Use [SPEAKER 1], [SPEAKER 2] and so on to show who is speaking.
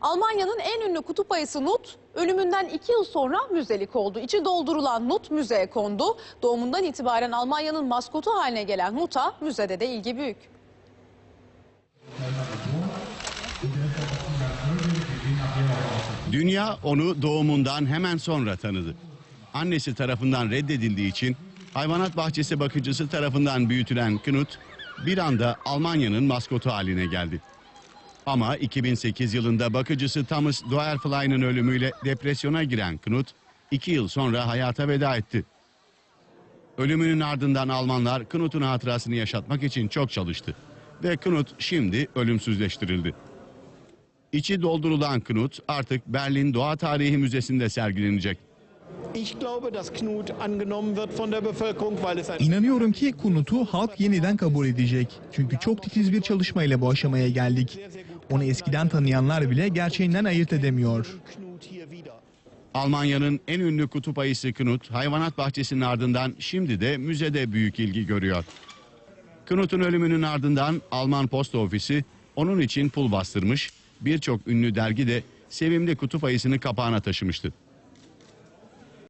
[SPEAKER 1] Almanya'nın en ünlü kutup ayısı Nut ölümünden iki yıl sonra müzelik oldu. İçi doldurulan Nut müzeye kondu. Doğumundan itibaren Almanya'nın maskotu haline gelen Nut'a müzede de ilgi büyük.
[SPEAKER 2] Dünya onu doğumundan hemen sonra tanıdı. Annesi tarafından reddedildiği için hayvanat bahçesi bakıcısı tarafından büyütülen Knut bir anda Almanya'nın maskotu haline geldi. Ama 2008 yılında bakıcısı Thomas Doerfly'nin ölümüyle depresyona giren Knut iki yıl sonra hayata veda etti. Ölümünün ardından Almanlar Knut'un hatırasını yaşatmak için çok çalıştı. Ve Knut şimdi ölümsüzleştirildi. İçi doldurulan Knut artık Berlin Doğa Tarihi Müzesi'nde sergilenecek.
[SPEAKER 3] Ich glaube, dass Knut angenommen wird von der Bevölkerung, weil es ein
[SPEAKER 4] İnanıyorum ki Kunut'u halk yeniden kabul edecek. Çünkü çok titiz bir çalışmayla bu aşamaya geldik. Onu eskiden tanıyanlar bile gerçeğinden ayırt edemiyor.
[SPEAKER 2] Almanya'nın en ünlü kutup ayısı Knut, hayvanat bahçesinin ardından şimdi de müzede büyük ilgi görüyor. Knut'un ölümünün ardından Alman posta ofisi onun için pul bastırmış, birçok ünlü dergi de sevimli kutup ayısını kapağına taşımıştı.